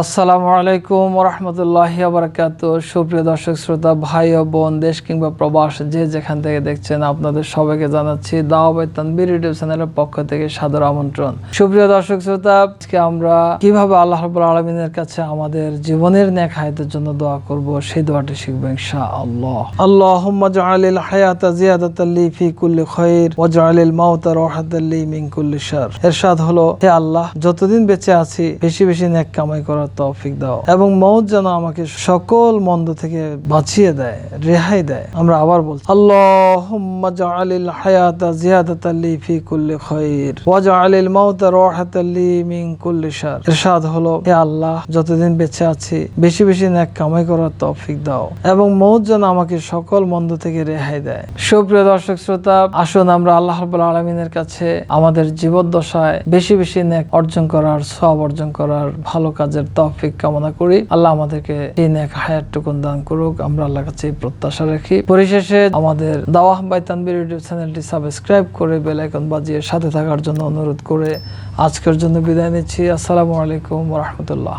আসসালামু আলাইকুম রহমতুল্লাহ বারাকাত সুপ্রিয় দর্শক, শ্রোতা, ভাই ও বোন, দেশ কিংবা প্রবাস, যে যেখান থেকে দেখছেন, আপনাদের সবাইকে জানাচ্ছি দাওয়াবাই তানবির ইউটিউব চ্যানেলের পক্ষ থেকে সাদর আমন্ত্রণ। সুপ্রিয় দর্শক, শ্রোতা, আজকে আমরা কীভাবে আল্লাহ রাব্বুল আলমিনের কাছে আমাদের জীবনের ন্যাক হায়াতের জন্য দোয়া করব, সেই দোয়াটি শিখব ইনশা আল্লাহ আল্লাহ জাআলিল হায়াতা জিয়াদাতাল লি ফি কুল্লি খায়র ওয়া জাআলিল মাউতা রাহাতাল লি মিন কুল্লি শার এরশাদ হলো, হে আল্লাহ, যতদিন বেঁচে আছি, বেশি বেশি নেক কামাই করার তৌফিক দাও। এবং মৌত যেন আমাকে সকল মন্দ থেকে বাঁচিয়ে দেয়, রেহাই দেয়। আমরা আবার বলছি, আল্লাহুম্মা জাআলিল হায়াতা জিয়াদাতাল লি ফি কুল্লি খায়র ওয়া জাআলিল মাউতা রাহাতাল লি মিন কুল্লি শার। ইরশাদ হলো, হে আল্লাহ, যতদিন বেঁচে আছি, বেশি বেশি নেক কামাই করার তৌফিক দাও। এবং মৌত যেন আমাকে সকল মন্দ থেকে রেহাই দেয়। সুপ্রিয় দর্শক শ্রোতা, আসুন আমরা আল্লাহ রাব্বুল আলামিনের কাছে আমাদের জীবদ্দশায় বেশি বেশি নেক অর্জন করার সব অর্জন করার ভালো কাজের তৌফিক কামনা করি। আল্লাহ আমাদেরকে দিন এক হায়ার টুকুন দান করুক। আমরা আল্লাহ কাছে প্রত্যাশা রাখি। পরিশেষে আমাদের দাওয়াহ বাই তানবির ইউটিউব চ্যানেলটি সাবস্ক্রাইব করে বেল আইকন বাজিয়ে সাথে থাকার জন্য অনুরোধ করে আজকের জন্য বিদায় নিচ্ছি। আসসালামু আলাইকুম রহমতুল্লাহ।